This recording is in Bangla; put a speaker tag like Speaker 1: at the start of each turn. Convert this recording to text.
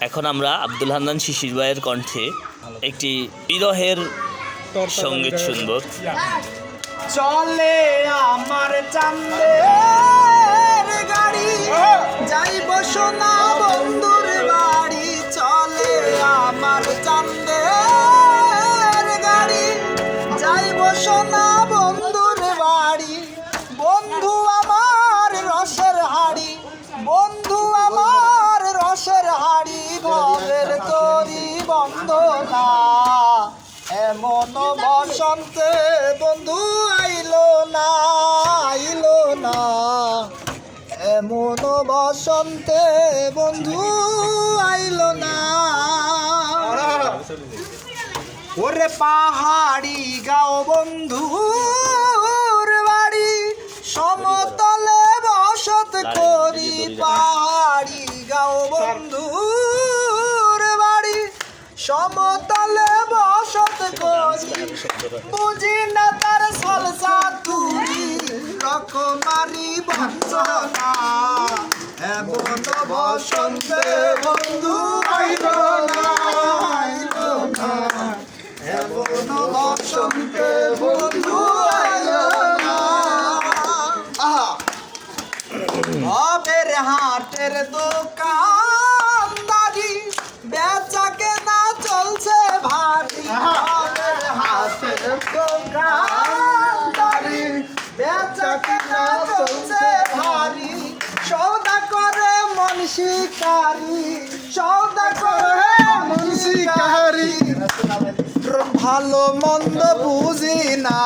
Speaker 1: এখন আমরা আব্দুল হান্নান শিশির ভাইয়ের কণ্ঠে একটি বিরহের সংগীত সুন্দর
Speaker 2: চলে আমার চান্দের বন্ধ না এমন বসন্তে বন্ধু আইলো না আইলো না। এমন বসন্তে বন্ধু আইলো না। ওরে পাহাড়ি গাও বন্ধু বাড়ি সমতলে বসত করি পাহাড়ি সমতলে বসত করি। বুঝি না তার সলসা তুলি রকমারি বঞ্চনা। এমন বসন্তে বন্ধু আইল না আইল না। এমন বসন্তে বন্ধু আইল না। আহা। হাটের দোকানদারি চলছে ভারী সৌদা করে মন শিকারি সৌদা করে মন শিকারি। ভালো মন্দ বুঝি না।